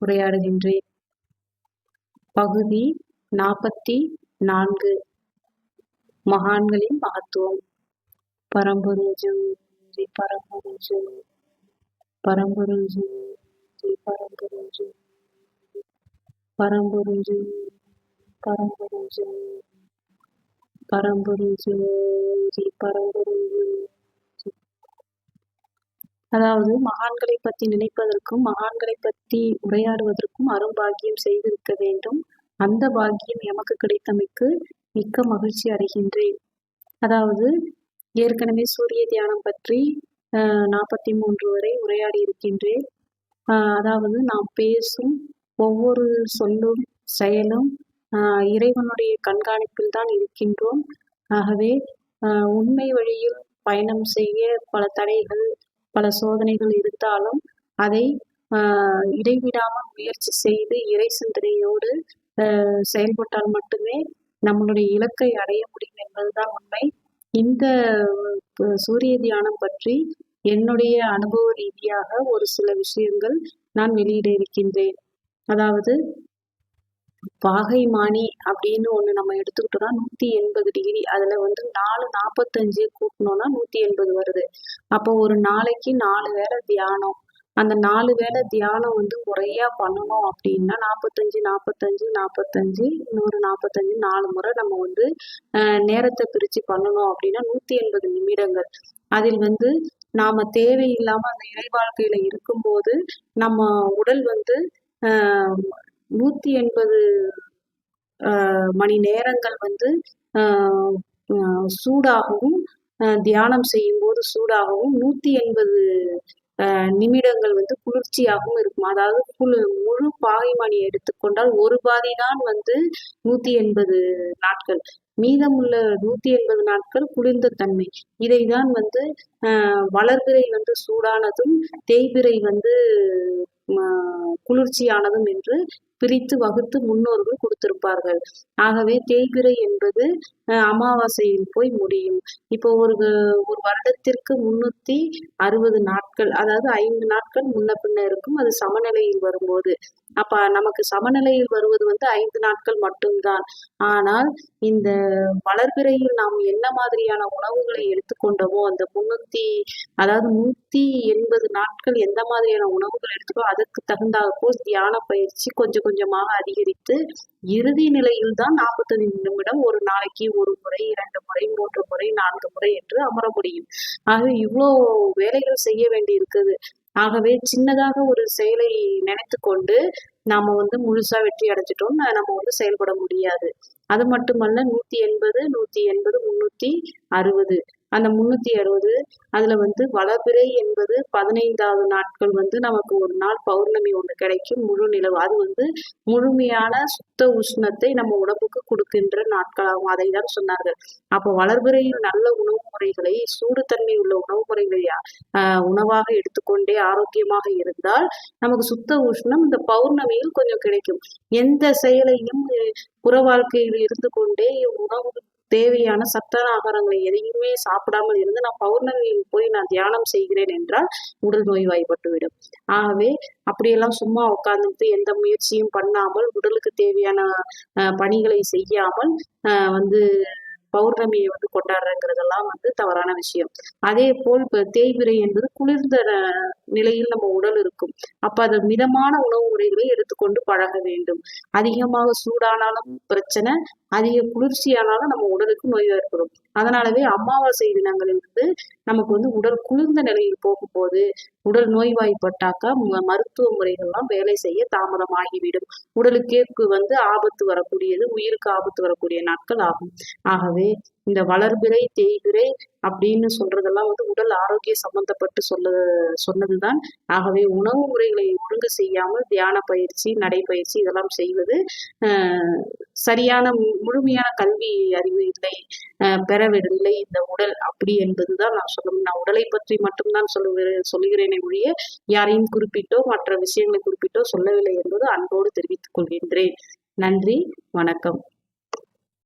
உரையாடுகின்றேன். பகுதி நாற்பத்தி நான்கு. மகான்களின் மகத்துவம். பரம்பொருள் ஜோதி பரம்பொருள் ஜோதி பரம்பொருள் ஜோதி பரம்பொருள் ஜோதி பரம்பொருள் ஜோதி பரம்பொருள் ஜோதி பரம்பொருள் ஜோதி பரம்பொருள் ஜோதி அதாவது மகான்களை பற்றி நினைப்பதற்கும் மகான்களை பற்றி உரையாடுவதற்கும் அரும்பாகியம் செய்திருக்க வேண்டும். அந்த பாக்கியம் எமக்கு கிடைத்தமைக்கு மிக்க மகிழ்ச்சி அடைகின்றேன். அதாவது ஏற்கனவே சூரிய தியானம் பற்றி நாற்பத்தி மூன்று வரை உரையாடி இருக்கின்றேன். அதாவது நாம் பேசும் ஒவ்வொரு சொல்லும் செயலும் இறைவனுடைய கண்காணிப்பில் தான் இருக்கின்றோம். ஆகவே உண்மை வழியில் பயணம் செய்ய பல தடைகள் பல சோதனைகள் இருந்தாலும் அதை ஆஹ் இடைவிடாமல் முயற்சி செய்து இறை சிந்தனையோடு செயல்பட்டால் மட்டுமே நம்மளுடைய இலக்கை அடைய முடியும் என்பதுதான் உண்மை. இந்த சூரிய தியானம் பற்றி என்னுடைய அனுபவ ரீதியாக ஒரு சில விஷயங்கள் நான் வெளியிட இருக்கின்றேன். அதாவது பாகைமானி அப்படின்னு ஒன்று நம்ம எடுத்துக்கிட்டோம்னா நூற்றி எண்பது டிகிரி அதில் வந்து நாலு நாற்பத்தஞ்சு கூட்டினோம்னா நூற்றி எண்பது வருது. அப்போ ஒரு நாளைக்கு நாலு வேளை தியானம். அந்த நாலு வேளை தியானம் வந்து முறையா பண்ணணும் அப்படின்னா நாற்பத்தஞ்சு நாற்பத்தஞ்சு நாற்பத்தஞ்சு இன்னொரு நாற்பத்தஞ்சு நாலு முறை நம்ம வந்து நேரத்தை பிரித்து பண்ணணும் அப்படின்னா நூற்றி எண்பது நிமிடங்கள். அதில் வந்து நாம தேவையில்லாம அந்த இறை வாழ்க்கையில இருக்கும்போது நம்ம உடல் வந்து ஆஹ் நூற்றி எண்பது ஆஹ் மணி நேரங்கள் வந்து ஆஹ் ஆஹ் சூடாகவும் ஆஹ் தியானம் செய்யும்போது சூடாகவும் நூற்றி எண்பது ஆஹ் நிமிடங்கள் வந்து குளிர்ச்சியாகவும் இருக்கும். அதாவது குளு முழு பாகைமணி எடுத்துக்கொண்டால் ஒரு பாதி தான் வந்து நூற்றி எண்பது நாட்கள். மீதமுள்ள நூற்றி எண்பது நாட்கள் குளிர்ந்த தன்மை. இதை தான் வந்து ஆஹ் வளர்பிறை வந்து சூடானதும் தேய்பிறை வந்து குளிர்ச்சியானதும் என்று பிரித்து வகுத்து முன்னோர்கள் கொடுத்திருப்பார்கள். ஆகவே தேய்பிறை என்பது அமாவாசையில் போய் முடியும். இப்போ ஒரு ஒரு வருடத்திற்கு முன்னூத்தி அறுபது நாட்கள் அதாவது ஐந்து நாட்கள் முன்ன பின்ன இருக்கும் அது சமநிலையில் வரும்போது. அப்ப நமக்கு சமநிலையில் வருவது வந்து ஐந்து நாட்கள் மட்டும்தான். ஆனால் இந்த வளர்பிறையில் நாம் என்ன மாதிரியான உணவுகளை எடுத்துக்கொண்டோமோ அந்த முன்னூத்தி அதாவது நூத்தி எண்பது நாட்கள் எந்த மாதிரியான உணவுகள் எடுத்துக்கோ அதற்கு தகுந்தாற் தியான பயிற்சி கொஞ்சம் கொஞ்சமாக அதிகரித்து இறுதி நிலையில் தான் நாற்பத்தஞ்சு நிமிடம் ஒரு நாளைக்கு ஒரு முறை இரண்டு முறை மூன்று முறை நான்கு முறை என்று அமர முடியும். ஆகவே இவ்வளோ வேலைகள் செய்ய வேண்டி இருக்குது ஆகவே சின்னதாக ஒரு செயலை நினைத்து கொண்டு நாம வந்து முழுசா வெற்றி அடைஞ்சிட்டோம். நம்ம வந்து செயல்பட முடியாது. அது மட்டுமல்ல நூத்தி எண்பது நூத்தி எண்பது முன்னூத்தி அறுபது. அந்த முந்நூத்தி அறுபது அதுல வந்து வளபிறை என்பது பதினைந்தாவது நாட்கள் வந்து நமக்கு ஒரு நாள் பௌர்ணமி ஒன்று கிடைக்கும். முழு நிலவு. அது வந்து முழுமையான சுத்த உஷ்ணத்தை நம்ம உடம்புக்கு கொடுக்கின்ற நாட்களாகும். அதை தான் சொன்னார்கள். அப்போ வளர்பிறையில் நல்ல உணவு முறைகளை சூடுத்தன்மை உள்ள உணவு முறைகளை ஆஹ் உணவாக எடுத்துக்கொண்டே ஆரோக்கியமாக இருந்தால் நமக்கு சுத்த உஷ்ணம் இந்த பௌர்ணமியில் கொஞ்சம் கிடைக்கும். எந்த செயலையும் புற வாழ்க்கையில் இருந்து கொண்டே உணவு தேவையான சத்தான ஆகாரங்களை எதையுமே சாப்பிடாமல் இருந்து நான் பௌர்ணமியில் போய் நான் தியானம் செய்கிறேன் என்றால் உடல் நோய்வாய்ப்பட்டுவிடும். ஆகவே அப்படியெல்லாம் சும்மா உட்கார்ந்துட்டு எந்த முயற்சியும் பண்ணாமல் உடலுக்கு தேவையான பணிகளை செய்யாமல் வந்து பௌர்ணமியை வந்து கொண்டாடுறங்கிறதெல்லாம் வந்து தவறான விஷயம். அதே போல் இப்போ தேய்பிரை என்பது குளிர்ந்த நிலையில் நம்ம உடல் இருக்கும். அப்ப அது மிதமான உணவு முறைகளை எடுத்துக்கொண்டு பழக வேண்டும். அதிகமாக சூடானாலும் பிரச்சனை அதிக குளிர்ச்சியானாலும் நம்ம உடலுக்கு நோய் ஏற்படும். அதனாலவே அமாவாசை தினங்களில் வந்து நமக்கு வந்து உடல் குளிர்ந்த நிலையில் போகும்போது உடல் நோய்வாய்ப்பட்டாக்கா மருத்துவ முறைகள்லாம் வேலை செய்ய தாமதமாகிவிடும். உடலுக்கே வந்து ஆபத்து வரக்கூடியது உயிருக்கு ஆபத்து வரக்கூடிய நாட்கள் ஆகும். ஆகவே இந்த வளர்பிறை தேய்பிறை அப்படின்னு சொல்றதெல்லாம் வந்து உடல் ஆரோக்கிய சம்பந்தப்பட்டு சொல்ல சொன்னதுதான். ஆகவே உணவு முறைகளை ஒழுங்கு செய்யாமல் தியான பயிற்சி நடைப்பயிற்சி இதெல்லாம் செய்வது சரியான மு- முழுமையான கல்வி அறிவு இல்லை பெறவிடவில்லை பெறவில்லை இந்த உடல் அப்படி என்பதுதான் நான் சொல்லணும் நான் உடலை பற்றி மட்டும்தான் சொல்லுகிறேன் சொல்லுகிறேனே ஒழிய யாரையும் குறிப்பிட்டோ மற்ற விஷயங்களை குறிப்பிட்டோ சொல்லவில்லை என்பது அன்போடு தெரிவித்துக் கொள்கின்றேன். நன்றி வணக்கம்.